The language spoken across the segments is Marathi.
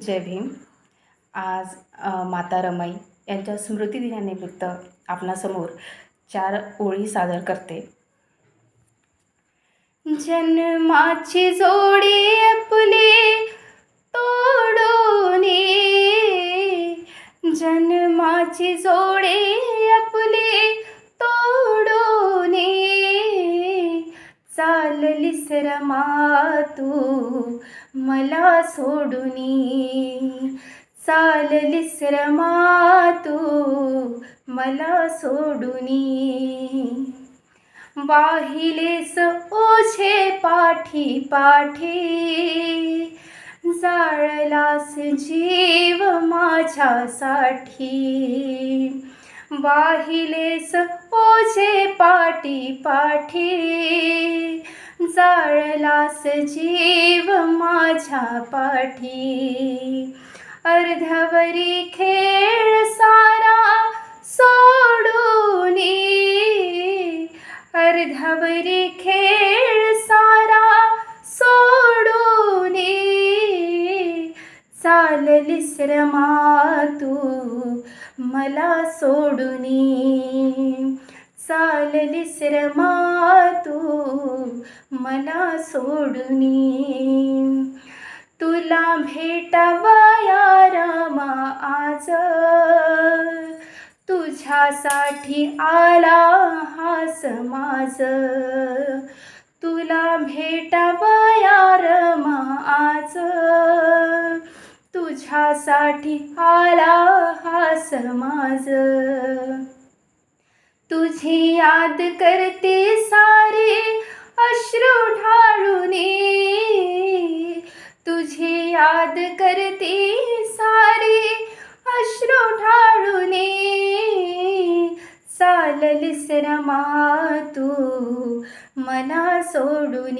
जय भीम. आज माता रमाई यांच्या स्मृतिदिनानिमित्त आपणासमोर चार ओळी सादर करते. जन्माची जोडी आपली तोडून जन्माची जोडी चाललीस तू मला सोडून चाललीस रमा तू मला सोडून वाहिलेस ओझे पाठी पाठी जाळलास जीव माझ्यासाठी वाहिलेस ओझे पाठी पाठी जाळलास जीव माझ्या पाठी. अर्धवरी खेळ सारा सोडून अर्धवरी खेळ सारा सोडून चाललीस रमा तू मला सोडून चाललीस रमा तू मला सोडून तुला भेटावया रमा आज. तुझ्यासाठी आला हा समाज तुला भेटावया रमा आज. तुझ्यासाठी आला हा समाज तुझी याद करते सारे अश्रू ढाळून. तुझे याद करते चाललीस रमा तू मला सोडून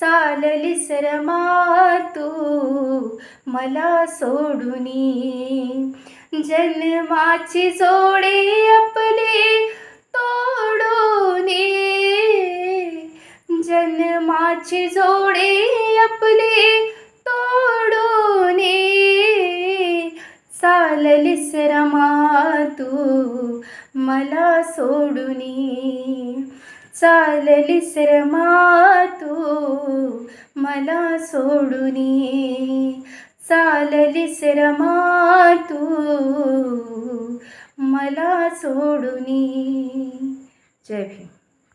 चाललीस रमा तू मला सोडून जन्माची जोडी आपली तोडून जन्माची जोडी आपली तोडून चाललीस रमा तू मला सोडून चाललीस रमा तू मला सोडून चाललीस रमा तू मला सोडून जय भीम.